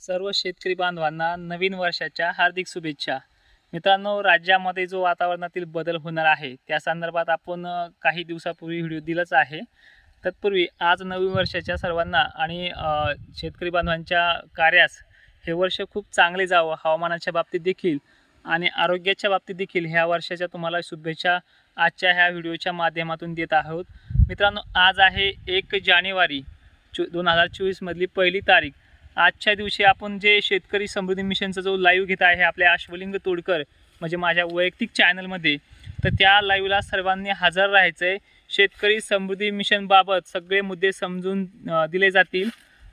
सर्व शेतकरी बांधवांना नवीन वर्षाच्या हार्दिक शुभेच्छा. मित्रांनो राज्यामध्ये जो वातावरणातील बदल होणार आहे त्या संदर्भात आपण काही दिवसापूर्वी व्हिडिओ दिलाच आहे. तत्पूर्वी आज नवीन वर्षाच्या सर्वांना आणि शेतकरी बांधवांच्या कार्यास हे वर्ष खूप चांगले जावं हवामानाच्या बाबतीत देखील आणि आरोग्याच्या बाबतीत देखील ह्या वर्षाच्या तुम्हाला शुभेच्छा आजच्या ह्या व्हिडिओच्या माध्यमातून देत आहोत. मित्रांनो आज आहे एक जानेवारी चो दोन हजार चोवीसमधली पहिली तारीख. आजच्या दिवशी आपण जे शेतकरी समृद्धी मिशनचा जो लाईव्ह घेत आहे आपल्या अश्वलिंग तोडकर म्हणजे माझ्या वैयक्तिक चॅनलमध्ये तर त्या लाईव्हला सर्वांनी हजर राहायचं आहे शेतकरी समृद्धी मिशनबाबत सगळे मुद्दे समजून दिले जातील.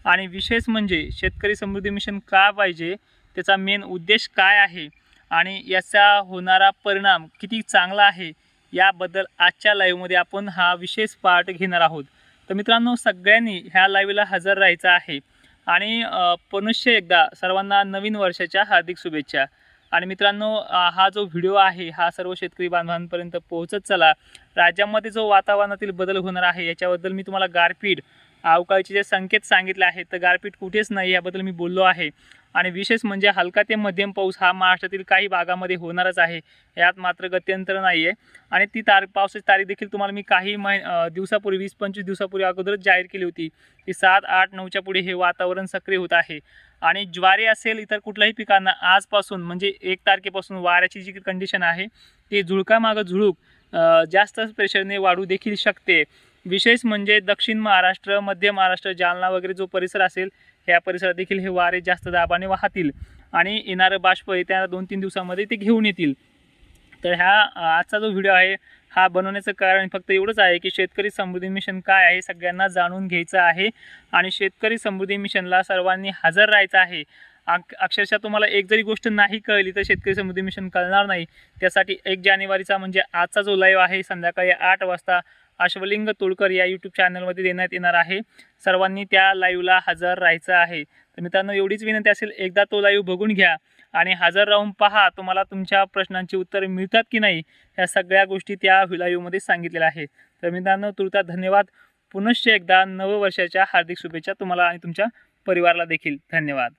आणि विशेष म्हणजे शेतकरी समृद्धी मिशन का पाहिजे त्याचा मेन उद्देश काय आहे आणि याचा होणारा परिणाम किती चांगला आहे याबद्दल आजच्या लाईव्हमध्ये आपण हा विशेष पार्ट घेणार आहोत. तर मित्रांनो सगळ्यांनी ह्या लाईव्हला हजर राहायचं आहे. आणि अ, पुनश्च एकदा सर्वांना नवीन वर्षाच्या हार्दिक शुभेच्छा. आणि मित्रांनो हा जो व्हिडिओ आहे हा सर्व शेतकरी बांधवांपर्यंत पोहोचत चला. राज्यामध्ये जो वातावरणातील बदल होणार आहे याच्याबद्दल मी तुम्हाला गारपीट अवकाळीचे जे संकेत सांगितले आहेत तर गारपीट कुठेच नाही याबद्दल मी बोललो आहे. आणि विशेष म्हणजे हलका ते मध्यम पाऊस हा महाराष्ट्रातील काही भागामध्ये होणारच आहे यात मात्र गत्यंतर नाही आहे आणि ती तार पावसाची तारीख देखील तुम्हाला मी काही मै दिवसापूर्वी वीस पंचवीस दिवसापूर्वी अगोदरच जाहीर केली होती की सात आठ नऊच्या पुढे हे वातावरण सक्रिय होत आहे. आणि ज्वारी असेल इतर कुठल्याही पिकांना आजपासून म्हणजे एक तारखेपासून वाऱ्याची जी कंडिशन आहे ती झुळकामागं झुळूक जास्त प्रेशरने वाढू देखील शकते. विशेष म्हणजे दक्षिण महाराष्ट्र मध्य महाराष्ट्र जालना वगैरे जो परिसर असेल ह्या परिसरात देखील हे वारे जास्त दाबाने वाहतील. आणि येणारं बाष्प हे त्या दोन तीन दिवसामध्ये ते घेऊन येतील. तर ह्या आजचा जो व्हिडिओ आहे हा बनवण्याचं कारण फक्त एवढंच आहे की शेतकरी समृद्धी मिशन काय आहे सगळ्यांना जाणून घ्यायचं आहे. आणि शेतकरी समृद्धी मिशनला सर्वांनी हजर राहायचं आहे. अक अक्षरशः तुम्हाला एक जरी गोष्ट नाही कळली तर शेतकरी समृद्धी मिशन कळणार नाही. त्यासाठी एक जानेवारीचा म्हणजे आजचा जो लाईव्ह आहे संध्याकाळी आठ वाजता अश्वलिंग तुळकर या यूट्यूब चॅनलमध्ये देण्यात येणार आहे. सर्वांनी त्या लाईव्हला हजर राहायचं आहे. तर मित्रांनो एवढीच विनंती असेल एकदा तो लाईव्ह बघून घ्या आणि हजर राहून पहा तुम्हाला तुमच्या प्रश्नांची उत्तरे मिळतात की नाही ह्या सगळ्या गोष्टी त्या लाईव्हमध्ये सांगितलेल्या आहेत. तर मित्रांनो तुर्ता धन्यवाद. पुनश्च एकदा नववर्षाच्या हार्दिक शुभेच्छा तुम्हाला आणि तुमच्या परिवाराला देखील. धन्यवाद.